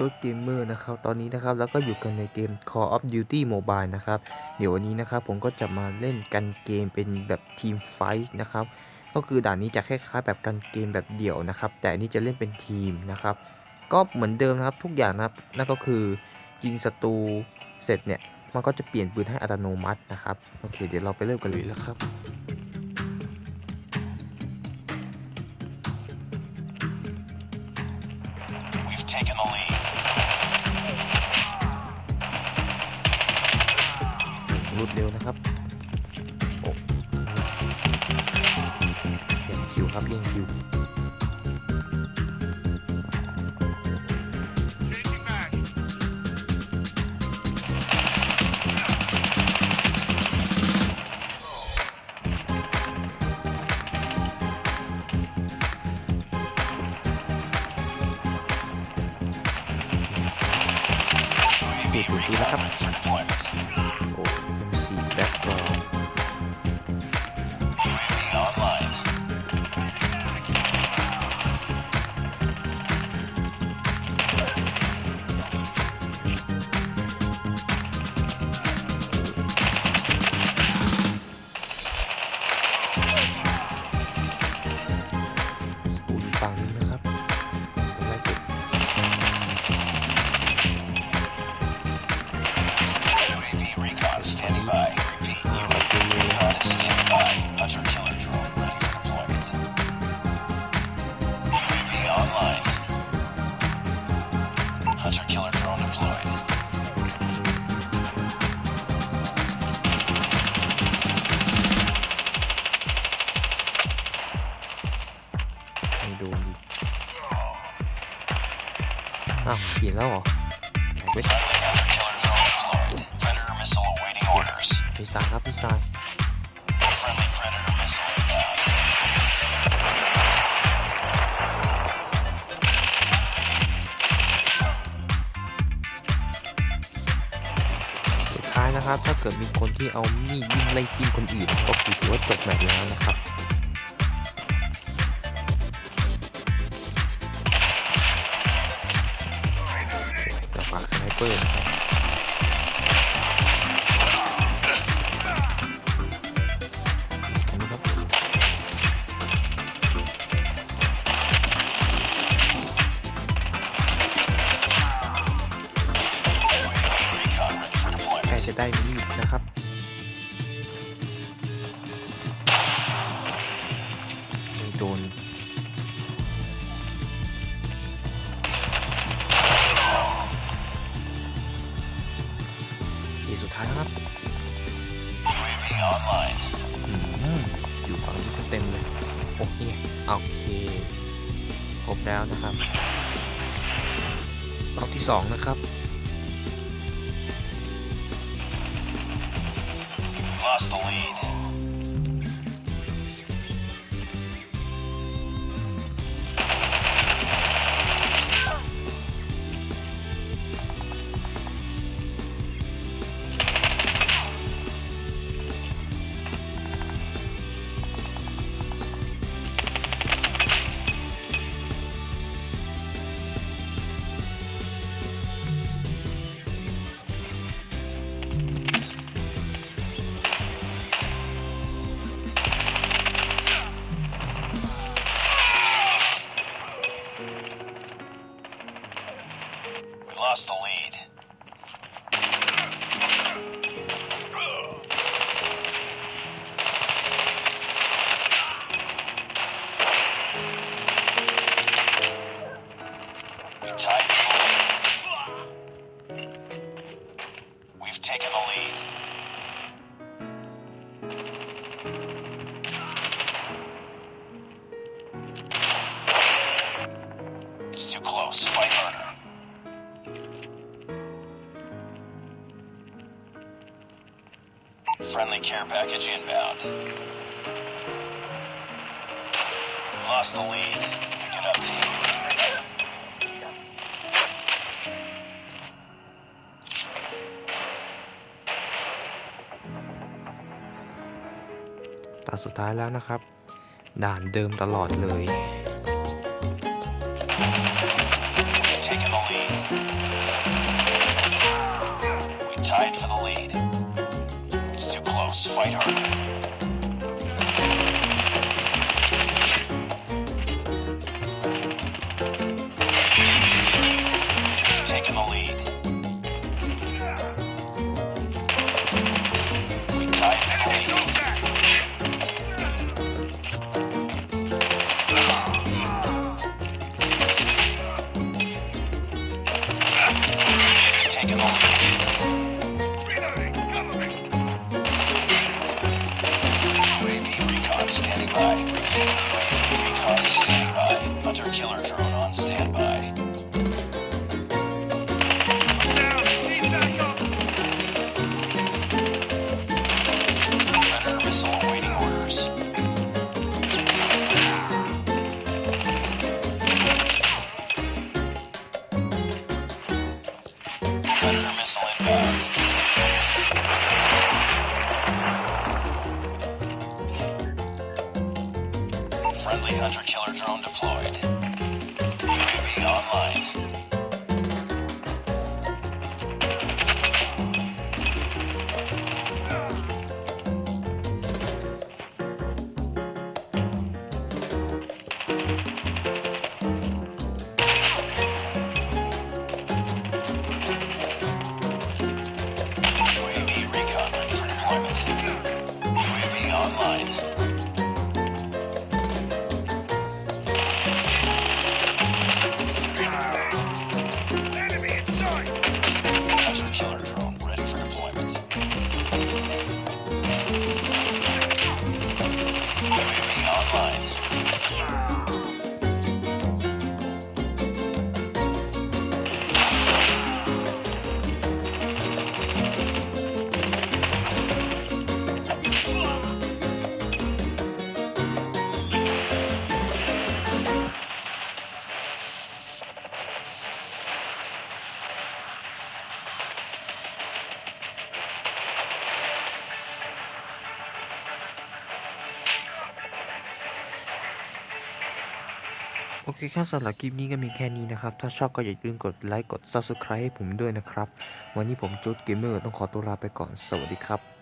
รถเกมเมอร์นะครับตอนนี้นะครับแล้วก็อยู่กันในเกม Call of Duty Mobile นะครับเดี๋ยววันนี้นะครับผมก็จะมาเล่นกันเกมเป็นแบบทีมไฟท์นะครับก็คือด่านนี้จะคล้ายๆแบบกันเกมแบบเดี่ยวนะครับ แต่อันนี้จะเล่นเป็นทีมนะครับ ก็เหมือนเดิมนะครับทุกอย่างนะครับนั่นก็คือยิงศัตรูเสร็จเนี่ยมันก็จะเปลี่ยนปืนให้อัตโนมัตินะครับโอเค เดี๋ยวเราไปเริ่มกันเลยแล้วครับ We've taken the lead. รวดเร็วนะครับโอ้เย่งคิวครับเย่งคิวปิดูดีนะครับ อ้าวเปลี่ยนแล้วเหรอแข่งไปพี่ซายครับพี่ซายสุดท้ายนะครับ ถ้าเกิดมีคนที่เอามีดยิงไล่จิ้มคนอื่น ก็คือถือว่าจบแมตช์แล้วนะครับ ล้ deployment. จะได้มีดนะครับโดน ครับ UAV online. อืมอยู่ฝั่งนี้เต็มๆเลยโอเคโอเคครบแล้วนะครับรอบที่สองนะครับ Lost the lead. We've taken the lead. It's too close. Fight harder. Friendly care package inbound. Lost the lead. Pick it up, team. ตาสุดท้ายแล้วนะครับ ด่านเดิมตลอดเลย Fight hard. Electric Killer Drone. เคครับสำหรับคลิปนี้ก็มีแค่นี้นะครับ ถ้าชอบก็อย่าลืมกดไลค์ กด Subscribe ให้ผมด้วยนะครับ วันนี้ผมจุดเกมเมอร์ต้องขอตัวลาไปก่อน สวัสดีครับ